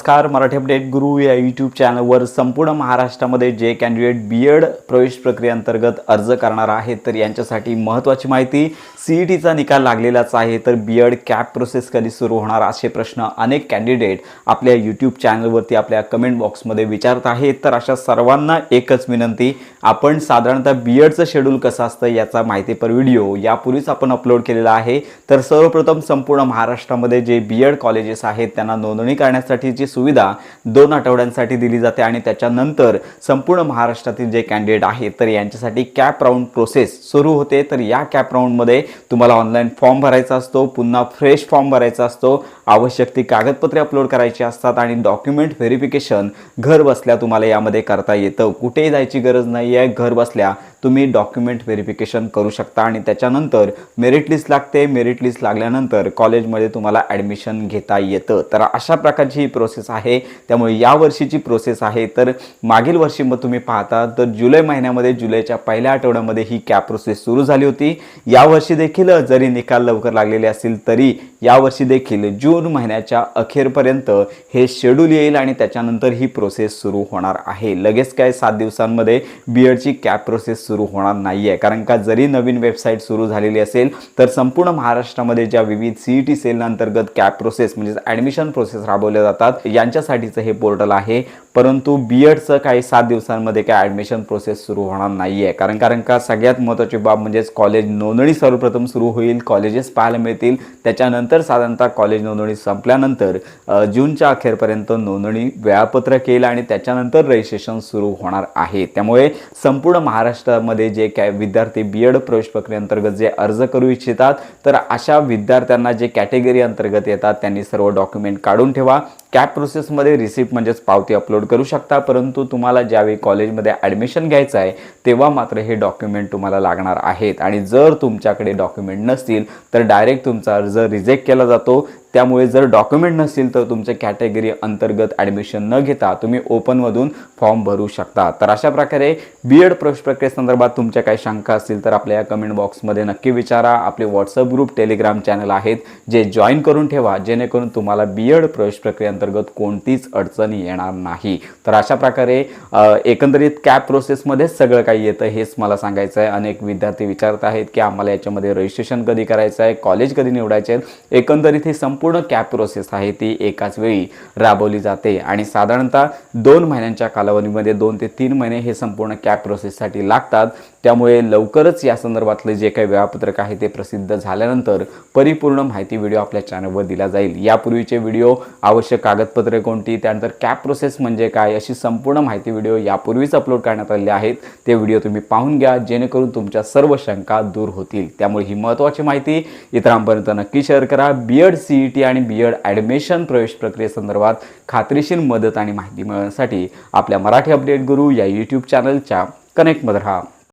नमस्कार मराठी अपडेट गुरु या यूट्यूब चॅनलवर संपूर्ण महाराष्ट्रामध्ये जे कॅन्डिडेट बी एड प्रवेश प्रक्रियेअंतर्गत अर्ज करणार आहेत तर यांच्यासाठी महत्त्वाची माहिती सी ई टीचा निकाल लागलेलाच आहे तर बी एड कॅप प्रोसेस कधी सुरू होणार असे प्रश्न अनेक कॅन्डिडेट आपल्या यूट्यूब चॅनलवरती आपल्या कमेंट बॉक्समध्ये विचारत आहेत. तर अशा सर्वांना एकच विनंती आपण साधारणतः बी एडचं शेड्यूल कसं असतं याचा माहितीपर व्हिडिओ यापूर्वीच आपण अपलोड केलेला आहे. तर सर्वप्रथम संपूर्ण महाराष्ट्रामध्ये जे बी एड कॉलेजेस आहेत त्यांना नोंदणी करण्यासाठी जी सुविधा दोन आठवड्यांसाठी दिली जाते आणि त्याच्यानंतर संपूर्ण महाराष्ट्रातील जे कॅन्डिडेट आहेत तर यांच्यासाठी कॅप राऊंड प्रोसेस सुरू होते. तर या कॅप राऊंडमध्ये तुम्हाला ऑनलाईन फॉर्म भरायचा असतो पुन्हा फ्रेश फॉर्म भरायचा असतो. आवश्यक ती कागदपत्रे अपलोड करायची असतात आणि डॉक्युमेंट व्हेरिफिकेशन घर बसल्या तुम्हाला यामध्ये करता येतं. कुठेही जायची गरज नाही आहे घर बसल्या तुम्ही डॉक्युमेंट व्हेरिफिकेशन करू शकता आणि त्याच्यानंतर मेरिट लिस्ट लागते. मेरिट लिस्ट लागल्यानंतर कॉलेजमध्ये तुम्हाला ॲडमिशन घेता येतं. तर अशा प्रकारची ही प्रोसेस आहे. त्यामुळे या वर्षीची प्रोसेस आहे. तर मागील वर्षी मग तुम्ही पाहता तर जुलै महिन्यामध्ये जुलैच्या पहिल्या आठवड्यामध्ये ही कॅप प्रोसेस सुरू झाली होती. यावर्षी देखील जरी निकाल लवकर लागलेले असतील तरी यावर्षी देखील जून महिन्याच्या अखेरपर्यंत हे शेड्यूल येईल आणि त्याच्यानंतर ही प्रोसेस सुरू होणार आहे. लगेच काय सात दिवसांमध्ये बी एडची कॅप प्रोसेस सुरू होणार नाही आहे कारण का जरी नवीन वेबसाईट सुरू झालेली असेल तर संपूर्ण महाराष्ट्रामध्ये ज्या विविध सीईटी टी सेल अंतर्गत कॅप प्रोसेस म्हणजेच ॲडमिशन प्रोसेस राबवल्या जातात यांच्यासाठीचं हे पोर्टल आहे. परंतु बी एडचं काही सात दिवसांमध्ये काय ॲडमिशन प्रोसेस सुरू होणार नाही आहे कारण कारण का सगळ्यात महत्त्वाची बाब म्हणजेच कॉलेज नोंदणी सर्वप्रथम सुरू होईल कॉलेजेस पाहायला मिळतील. त्याच्यानंतर साधारणतः कॉलेज नोंदणी संपल्यानंतर जूनच्या अखेरपर्यंत नोंदणी वेळापत्रक येईल आणि त्याच्यानंतर रजिस्ट्रेशन सुरू होणार आहे. त्यामुळे संपूर्ण महाराष्ट्रामध्ये जे काय विद्यार्थी बी एड प्रवेश प्रक्रियेअंतर्गत जे अर्ज करू इच्छितात तर अशा विद्यार्थ्यांना जे कॅटेगरी अंतर्गत येतात त्यांनी सर्व डॉक्युमेंट काढून ठेवा. कॅप प्रोसेसमध्ये रिसिप्ट म्हणजेच पावती अपलोड करू शकता परंतु तुम्हाला ज्यावेळी कॉलेजमध्ये ॲडमिशन घ्यायचं आहे तेव्हा मात्र हे डॉक्युमेंट तुम्हाला लागणार आहेत. आणि जर तुमच्याकडे डॉक्युमेंट नसतील तर डायरेक्ट तुमचा अर्ज रिजेक्ट केला जातो. त्यामुळे जर डॉक्युमेंट नसतील तर तुमच्या कॅटेगरी अंतर्गत ॲडमिशन न घेता तुम्ही ओपनमधून फॉर्म भरू शकता. तर अशा प्रकारे बी एड प्रवेश प्रक्रियेसंदर्भात तुमच्या काही शंका असतील तर आपल्या या कमेंट बॉक्समध्ये नक्की विचारा. आपले व्हॉट्सअप ग्रुप टेलिग्राम चॅनल आहेत जे जॉईन करून ठेवा जेणेकरून तुम्हाला बी एड प्रवेश प्रक्रियेअंतर्गत कोणतीच अडचण येणार नाही. तर अशा प्रकारे एकंदरीत कॅप प्रोसेसमध्येच सगळं काही येतं हेच मला सांगायचं आहे अनेक विद्यार्थी विचारत आहेत की आम्हाला याच्यामध्ये रजिस्ट्रेशन कधी करायचं आहे कॉलेज कधी निवडायचे आहे एकंदरीत ही संपूर्ण कॅप प्रोसेस आहे ती एकाच वेळी राबवली जाते. आणि साधारणतः दोन महिन्यांच्या कालावधीमध्ये दोन ते तीन महिने हे संपूर्ण कॅप प्रोसेससाठी लागतात. त्यामुळे लवकरच या संदर्भातलं जे काही वेळापत्रक आहे ते प्रसिद्ध झाल्यानंतर परिपूर्ण माहिती व्हिडिओ आपल्या चॅनलवर दिला जाईल. यापूर्वीचे व्हिडिओ आवश्यक कागदपत्रे कोणती त्यानंतर कॅप प्रोसेस म्हणजे काय अशी संपूर्ण माहिती व्हिडिओ यापूर्वीच अपलोड करण्यात आलेले आहेत. ते व्हिडिओ तुम्ही पाहून घ्या जेणेकरून तुमच्या सर्व शंका दूर होतील. त्यामुळे ही महत्त्वाची माहिती इतरांपर्यंत नक्की शेअर करा. बी एड सी टी आणि बी एड ॲडमिशन प्रवेश प्रक्रियेसंदर्भात खात्रीशीर मदत आणि माहिती मिळवण्यासाठी आपल्या मराठी अपडेट गुरु या यूट्यूब चॅनलच्या कनेक्टमध्ये राहा.